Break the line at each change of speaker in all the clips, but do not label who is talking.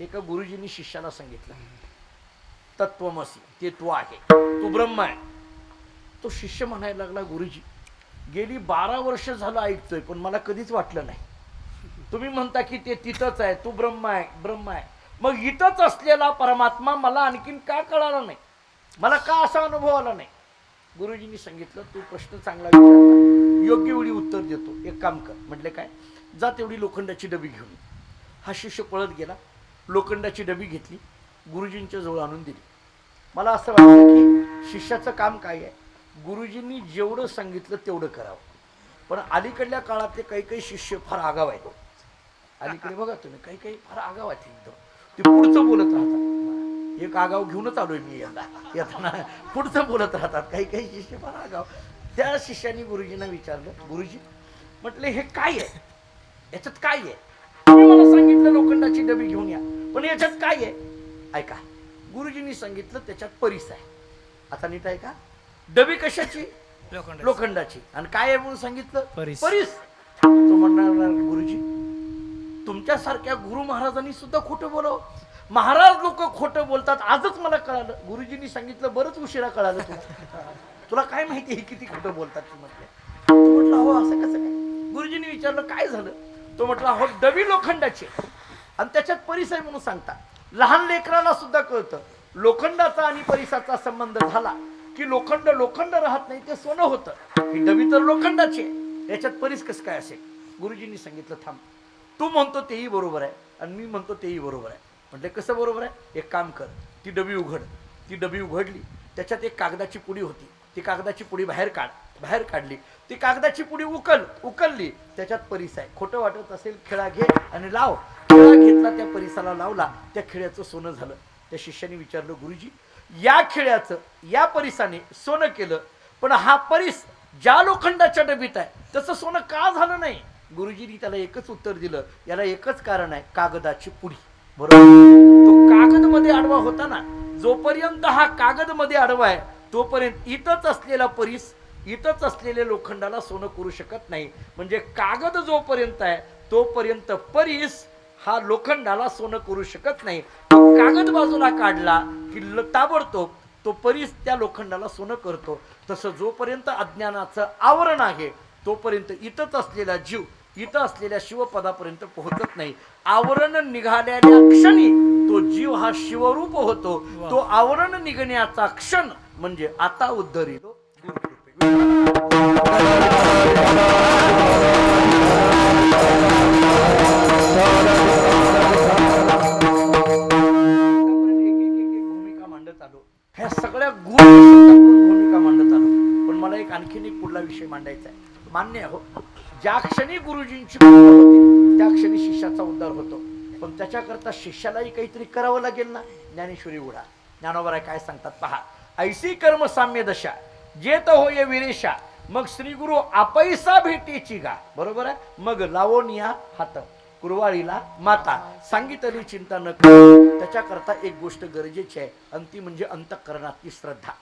एका गुरुजींनी शिष्याला सांगितलं तत्वमसी ते तू आहे तू ब्रह्म आहे. तो शिष्य म्हणायला लागला गुरुजी गेली बारा वर्ष झालं ऐकतोय पण मला कधीच वाटलं नाही. तुम्ही म्हणता की ते तिथंच आहे तू ब्रह्म आहे ब्रह्म आहे. मग इथंच असलेला परमात्मा मला आणखीन का कळाला नाही? मला का असा अनुभव आला नाही? गुरुजींनी सांगितलं तू प्रश्न चांगला योग्य वेळी उत्तर देतो. एक काम कर म्हटले काय? जा तेवढी लोखंडाची डबी घेऊन हा शिष्य पळत गेला. लोखंडाची डबी घेतली गुरुजींच्या जवळ आणून दिली. मला असं वाटतं की शिष्याचं काम काय आहे? गुरुजींनी जेवढं सांगितलं तेवढं करावं. पण अलीकडल्या काळातले काही काही शिष्य फार आगाव आहेत. अलीकडे बघा तुम्ही काही काही फार आगाव आहेत एकदम. ते पुढचं बोलत राहतात. एक आगाव घेऊनच आलोय मी यंदा येताना पुढचं बोलत राहतात. काही काही शिष्य फार आगाव. त्या शिष्याने गुरुजींना विचारलं गुरुजी म्हटले हे काय आहे? याच्यात काय आहे? मला सांगितलं लोखंडाची डबी घेऊन या. पण याच्यात काय आहे? ऐका गुरुजींनी सांगितलं त्याच्यात परीस आहे. आता नीट आहे का डबी कशाची?
लोखंड
लोखंडाची. आणि काय आहे म्हणून सांगितलं?
परीस.
तो म्हणणार गुरुजी तुमच्यासारख्या गुरु महाराजांनी सुद्धा खोटं बोलाव. महाराज लोक खोटं बोलतात आजच मला कळालं. गुरुजींनी सांगितलं बरंच उशिरा कळालं तुला. तुला काय माहिती आहे किती खोटं बोलतात ते म्हटले? म्हटलं हो असं कसं काय? गुरुजींनी विचारलं काय झालं? तो म्हटला हो डबी लोखंडाची. आणि त्याच्यात परिसय आहे म्हणून सांगता लहान लेकराला सुद्धा कळतं. लोखंडाचा आणि परिसाचा संबंध झाला की लोखंड लोखंड राहत नाही ते सोनं होतं. ही डबी तर लोखंडाची आहे. याच्यात परीस कसं काय असेल? गुरुजींनी सांगितलं थांब. तू म्हणतो तेही बरोबर आहे आणि मी म्हणतो तेही बरोबर आहे. म्हटलं कसं बरोबर आहे? एक काम कर. ती डबी उघड. ती डबी उघडली. त्याच्यात एक कागदाची पुडी होती. ती कागदाची पुडी बाहेर काढ. बाहेर काढली. ती कागदाची पुडी उकल उकलली. त्याच्यात परीस आहे. खोटं वाटत असेल खेळा घे आणि लाव. खेळा घेतला त्या परिसाला लावला. त्या खेळ्याचं सोनं झालं. त्या शिष्याने विचारलं गुरुजी या खेळ्याचं या परिसाने सोनं केलं पण हा परिस ज्या लोखंडाच्या डबीत आहे तसं सोनं का झालं नाही? गुरुजींनी त्याला एकच उत्तर दिलं. याला एकच कारण आहे कागदाची पुडी. बरोबर? तो कागदमध्ये आडवा होता ना. जोपर्यंत हा कागदमध्ये आडवा आहे तोपर्यंत इथंच असलेला परीस इथंच असलेल्या लोखंडाला सोनं करू शकत नाही. म्हणजे कागद जोपर्यंत आहे तोपर्यंत परीस हा लोखंडाला सोनं करू शकत नाही. कागद बाजूला काढला की ताबडतोब तो परीस त्या लोखंडाला सोनं करतो. तसं जोपर्यंत अज्ञानाचं आवरण आहे तोपर्यंत इथंच असलेला जीव इथं असलेल्या शिवपदापर्यंत पोहोचत नाही. आवरण निघालेल्या क्षणी तो जीव हा शिवरूप होतो. तो आवरण निघण्याचा क्षण म्हणजे आता उद्धरितो आणखीन एक पुढला विषय मांडायचा आहे. मान्य हो. ज्या क्षणी गुरुजींची त्या क्षणी शिष्याचा उद्धार होतो. पण त्याच्याकरता शिष्यालाही काहीतरी करावं लागेल ना? ज्ञानेश्वरी उडा ज्ञानोबराय काय सांगतात? पहा. ऐसी कर्म साम्य दशा जेत होय विरेशा मग श्री गुरु आपैसा भेटीची गा. बरोबर आहे? मग लावोनिया हात. कुरवाळीला माता. सांगितली चिंता न कर. त्याच्याकरता एक गोष्ट गरजेची आहे. आणि ती म्हणजे अंतःकरणातली श्रद्धा.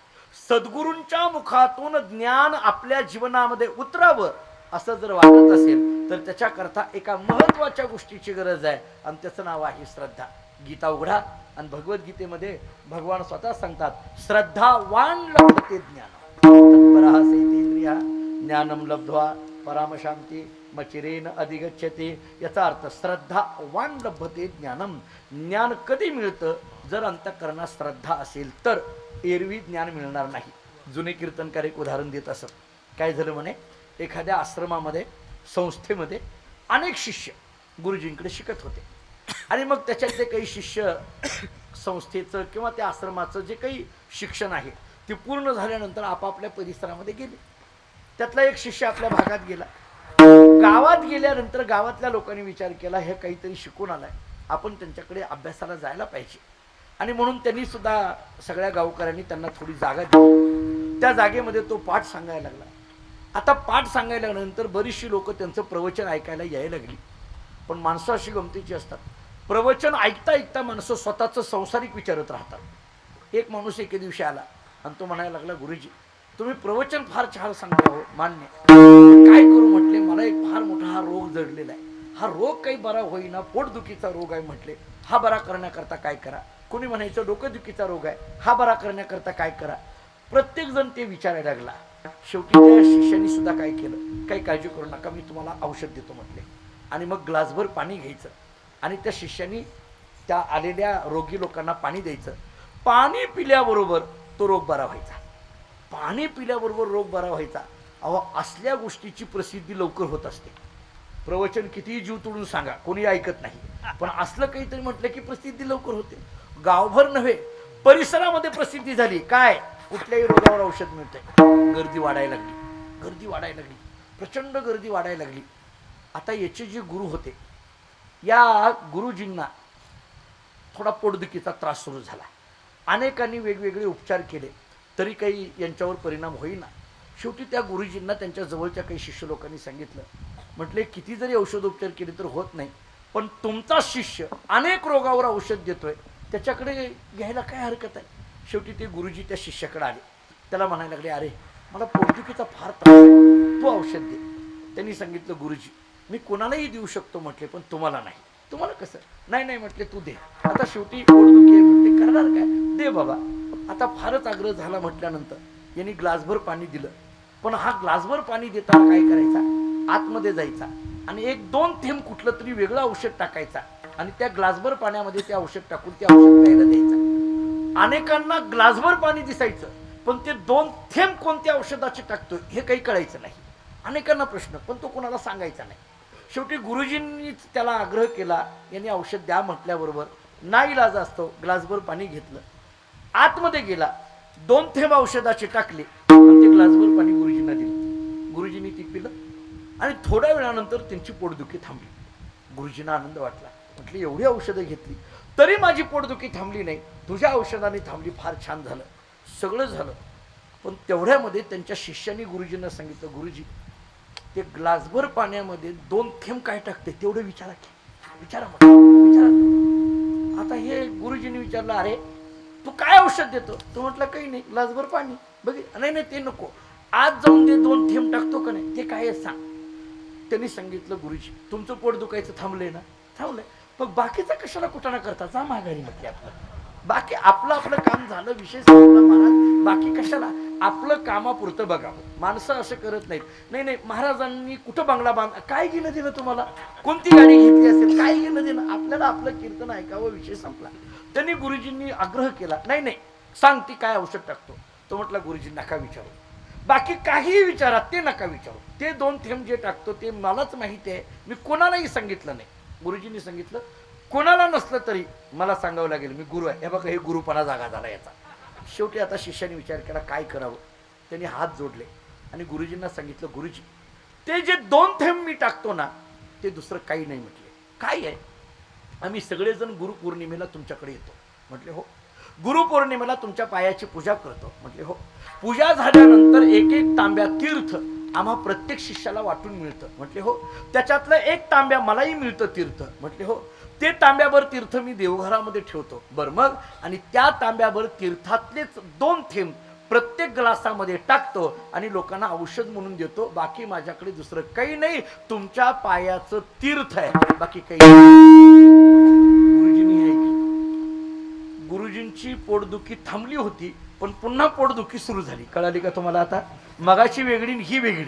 सद्गुरूंच्या मुखातून ज्ञान आपल्या जीवनामध्ये उतरावं असं जर वाटत असेल तर त्याच्याकरता एका महत्त्वाच्या गोष्टीची गरज आहे. आणि त्याचं नाव आहे श्रद्धा. गीता उघडा आणि भगवद्गीतेमध्ये भगवान स्वतः सांगतात श्रद्धावान लभते ज्ञान. ते ज्ञान ज्ञानम लब्ध्वा परामशांती मचिरेन अधिगच्छते. याचा अर्थ श्रद्धा वान लभते ज्ञानम. ज्ञान कधी मिळतं? जर अंतःकरणात श्रद्धा असेल तर. एरवी ज्ञान मिळणार नाही. जुने कीर्तनकार एक उदाहरण देत असत. काय झालं म्हणे? एखाद्या आश्रमामध्ये संस्थेमध्ये अनेक शिष्य गुरुजींकडे शिकत होते. आणि मग त्याच्यातले काही शिष्य संस्थेचं किंवा त्या आश्रमाचं जे काही शिक्षण आहे ते पूर्ण झाल्यानंतर आपापल्या परिसरामध्ये गेले. त्यातला एक शिष्य आपल्या भागात गेला. गावात गेल्यानंतर गावातल्या लोकांनी विचार केला हे काहीतरी शिकून आलाय. आपण त्यांच्याकडे अभ्यासाला जायला पाहिजे. आणि म्हणून त्यांनी सुद्धा सगळ्या गावकऱ्यांनी त्यांना थोडी जागा दिली. त्या जागेमध्ये तो पाठ सांगायला लागला. आता पाठ सांगायला लागल्यानंतर बरीचशी लोक त्यांचं प्रवचन ऐकायला यायला लागली. पण माणसं अशी गमतीची असतात. प्रवचन ऐकता ऐकता माणसं स्वतःचं संसारिक विचारत राहतात. एक माणूस एके दिवशी आला आणि तो म्हणायला लागला गुरुजी तुम्ही प्रवचन फार छान सांगता हो मान्य. काय करू म्हटले मला एक फार मोठा हा रोग जडलेला आहे. हा रोग काही बरा होईना पोटदुखीचा रोग आहे म्हटले. हा बरा करण्याकरता काय करा? कोणी म्हणायचं डोकेदुखीचा रोग आहे. हा बरा करण्याकरता काय करा? प्रत्येक जण ते विचारायला लागला. शेवटी त्या शिष्याने सुद्धा काय केलं? काही काळजी करू नका मी तुम्हाला औषध देतो म्हटले. आणि मग ग्लासभर पाणी घ्यायचं. आणि त्या शिष्यानी त्या आलेल्या रोगी लोकांना पाणी द्यायचं. पाणी पिल्याबरोबर तो रोग बरा व्हायचा. पाणी पिल्याबरोबर रोग बरा व्हायचा. अहो असल्या गोष्टीची प्रसिद्धी लवकर होत असते. प्रवचन कितीही जीव तोडून सांगा कोणी ऐकत नाही. पण असलं काहीतरी म्हटलं की प्रसिद्धी लवकर होते. गावभर नव्हे परिसरामध्ये प्रसिद्धी झाली. काय? कुठल्याही रोगावर औषध मिळतंय. गर्दी वाढायला लागली. गर्दी वाढायला लागली. प्रचंड गर्दी वाढायला लागली. आता याचे जे गुरु होते या गुरुजींना थोडा पोटदुखीचा त्रास सुरू झाला. अनेकांनी वेगवेगळे उपचार केले. तरी काही यांच्यावर परिणाम होईना. शेवटी त्या गुरुजींना त्यांच्या जवळच्या काही शिष्य लोकांनी सांगितलं. म्हटले किती जरी औषधोपचार केले तर होत नाही पण तुमचा शिष्य अनेक रोगावर औषध देतोय त्याच्याकडे घ्यायला काय हरकत आहे? शेवटी ते गुरुजी त्या शिष्याकडे आले. त्याला म्हणायला लागले अरे मला पोटदुखीचा फार त्रास तू औषध दे. त्यांनी सांगितलं गुरुजी मी कोणालाही देऊ शकतो म्हटले पण तुम्हाला नाही. तुम्हाला कसं? नाही नाही म्हटले तू दे. आता शेवटी पोटदुखी म्हटले करणार काय? दे बाबा. आता फारच आग्रह झाला म्हटल्यानंतर यांनी ग्लासभर पाणी दिलं. पण हा ग्लासभर पाणी देताना काय करायचा? आतमध्ये जायचा आणि एक दोन थेंब कुठलं तरी वेगळं औषध टाकायचा आणि त्या ग्लासभर पाण्यामध्ये ते औषध टाकून ते औषध प्यायला द्यायचं. अनेकांना ग्लासभर पाणी दिसायचं पण ते दोन थेंब कोणत्या औषधाचे टाकतोय हे काही कळायचं नाही. अनेकांना प्रश्न पण तो कोणाला सांगायचा नाही. शेवटी गुरुजींनीच त्याला आग्रह केला यांनी औषध द्या म्हटल्याबरोबर ना इलाज असतो ग्लासभर पाणी घेतलं. आतमध्ये गेला दोन थेंब औषधाचे टाकले आणि ते ग्लासभर पाणी गुरुजींना दिलं. गुरुजींनी ती पिलं आणि थोड्या वेळानंतर त्यांची पोटदुखी थांबली. गुरुजींना आनंद वाटला. म्हटली एवढी औषधं घेतली तरी माझी पोटदुखी थांबली नाही. तुझ्या औषधाने थांबली फार छान झालं. सगळं झालं. पण तेवढ्यामध्ये त्यांच्या शिष्याने गुरुजींना सांगितलं गुरुजी ते ग्लासभर पाण्यामध्ये दोन थेंब काय टाकते तेवढं विचारा की. विचारा विचारा. आता हे गुरुजींनी विचारलं अरे तू काय औषध देतो? तो म्हटलं काही नाही ग्लासभर पाणी. बघ नाही नाही ते नको. आज जाऊन ते दोन थेंब टाकतो का नाही ते काय सांग. त्यांनी सांगितलं गुरुजी तुमचं पोट दुखायचं थांबलंय ना. थांबलंय. मग बाकीचा कशाला कुठं करता? जा माघारी म्हटले. आपलं बाकी आपलं आपलं काम झालं विशेष महाराज बाकी कशाला? आपलं कामापुरतं बघावं माणसं असं करत नाहीत. नाही नाही महाराजांनी कुठं बंगला बांध काय घेणं दिलं तुम्हाला? कोणती गाडी घेतली असेल? काय घेणं दिलं? आपल्याला आपलं कीर्तन ऐकावं विषय संपला. त्यांनी गुरुजींनी आग्रह केला नाही नाही सांग ती काय औषध टाकतो. तो म्हटला गुरुजी नका विचारू. बाकी काहीही विचारा ते नका विचारू. ते दोन थेंब जे टाकतो ते मलाच माहिती आहे. मी कोणालाही सांगितलं नाही. गुरुजींनी सांगितलं कोणाला नसलं तरी मला सांगावं लागेल मी गुरु आहे. हे बघा हे गुरुपणा जागा झाला याचा. शेवटी आता शिष्याने विचार केला काय करावं? त्यांनी हात जोडले आणि गुरुजींना सांगितलं गुरुजी ते जे दोन थेंब मी टाकतो ना ते दुसरं काही नाही म्हटले. काय आहे? आम्ही सगळेजण गुरुपौर्णिमेला तुमच्याकडे येतो. म्हटले हो. गुरुपौर्णिमेला तुमच्या पायाची पूजा करतो. म्हटले हो. पूजा झाल्यानंतर एक एक तांब्या तीर्थ आम्हा प्रत्येक शिष्याला वाटून मिळतं. म्हटले हो. त्याच्यातलं एक तांब्या मलाही मिळतं तीर्थ. म्हटले हो. ते तांब्यावर तीर्थ मी देवघरामध्ये ठेवतो. बरं मग? आणि त्या तांब्यावर तीर्थातलेच दोन थेंब प्रत्येक ग्लासामध्ये टाकतो आणि लोकांना औषध म्हणून देतो. बाकी माझ्याकडे दुसरं काही नाही. तुमच्या पायाचं तीर्थ आहे. बाकी काही नाही. गुरुजींनी हे ऐकलं गुरुजींची पोटदुखी थांबली होती पण पुन्हा पोटदुखी सुरू झाली. कळाली का तुम्हाला आता? मगाशी वेगळी आणि ही वेगळी.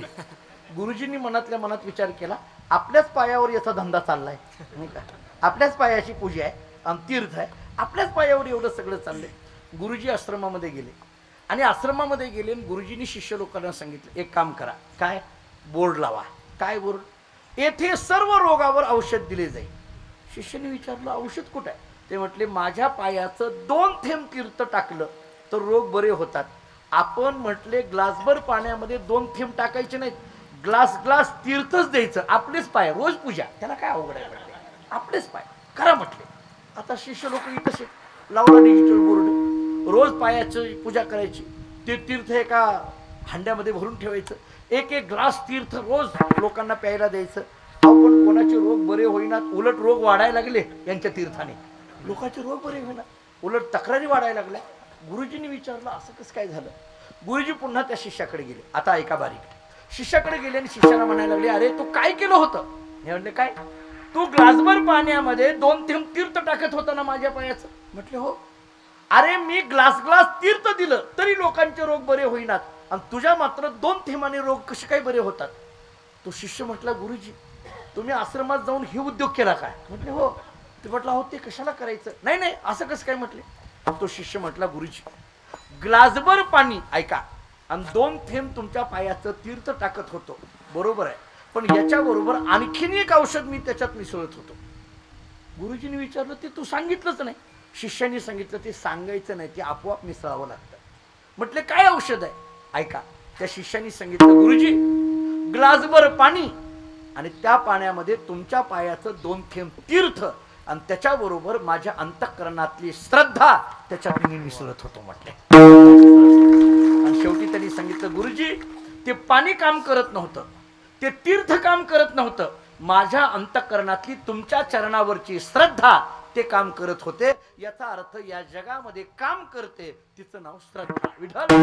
गुरुजींनी मनातल्या मनात विचार केला आपल्याच पायावर याचा धंदा चाललाय नाही का? आपल्याच पायाची पूजा आहे आणि तीर्थ आहे आपल्याच पायावर एवढं सगळं चाललंय. गुरुजी आश्रमामध्ये गेले. आणि आश्रमामध्ये गेले आणि गुरुजींनी शिष्य लोकांना सांगितलं एक काम करा काय? बोर्ड लावा. काय बोर्ड? येथे सर्व रोगावर औषध दिले जाईल. शिष्याने विचारलं औषध कुठं आहे? ते म्हटले माझ्या पायाचं दोन थेंब तीर्थ टाकलं तर रोग बरे होतात. आपण म्हटले ग्लासभर पाण्यामध्ये दोन थेंब टाकायचे नाहीत. ग्लास ग्लास तीर्थच द्यायचं. आपलेच पाय रोज पूजा. त्याला काय अवघड आहे म्हटले? आपलेच पाय. करा म्हटले. आता शिष्य लोक कसे लावला डिजिटल बोर्ड रोज पायाची पूजा करायची. ते तीर्थ एका हांड्यामध्ये भरून ठेवायचं. एक एक ग्लास तीर्थ रोज लोकांना प्यायला द्यायचं. आपण कोणाचे रोग बरे होईनात उलट रोग वाढायला लागले यांच्या तीर्थाने. लोकांचे रोग बरे होईना. उलट तक्रारी वाढायला लागल्या. गुरुजींनी विचारलं असं कसं काय झालं? गुरुजी पुन्हा त्या शिष्याकडे गेले. आता ऐका बारीक. शिष्याकडे गेले आणि शिष्याला म्हणायला लागले अरे तू काय केलं होतं? हे म्हणले काय? तू ग्लासभर पाण्यामध्ये दोन थेंब तीर्थ टाकत होता ना माझ्या पायाचं. म्हटले हो. अरे मी ग्लास ग्लास तीर्थ दिलं तरी लोकांचे रोग बरे होईनात. आणि तुझ्या मात्र दोन थेंबाने रोग कसे काय बरे होतात? तो शिष्य म्हटला गुरुजी तुम्ही आश्रमात जाऊन हे उद्योग केला काय? म्हटले हो. ते म्हटलं हो ते कशाला करायचं? नाही नाही असं कसं काय म्हटले? तो शिष्य म्हटला गुरुजी ग्लासभर पाणी ऐका आणि दोन थेंब तुमच्या पायाचं तीर्थ टाकत होतो. बरोबर आहे पण याच्या बरोबर आणखीन एक औषध मी त्याच्यात मिसळत होतो. गुरुजीने विचारलं ते तू सांगितलंच नाही. शिष्याने सांगितलं ते सांगायचं नाही ते आपोआप मिसळावं लागतं. म्हटले काय औषध आहे? ऐका त्या शिष्याने सांगितलं गुरुजी ग्लासभर पाणी आणि त्या पाण्यामध्ये तुमच्या पायाचं दोन थेंब तीर्थ आणि त्याच्याबरोबर माझ्या अंतःकरणातली श्रद्धा त्याच्यात मी मिसळत होतो म्हटले. आणि शेवटी त्यांनी सांगितलं गुरुजी ते पाणी काम करत नव्हतं ते तीर्थ काम करत नव्हतं. माझ्या अंतःकरणातली तुमच्या चरणावरची श्रद्धा ते काम करत होते. याचा अर्थ या जगामध्ये काम करते तिचं नाव श्रद्धा. विठ्ठल.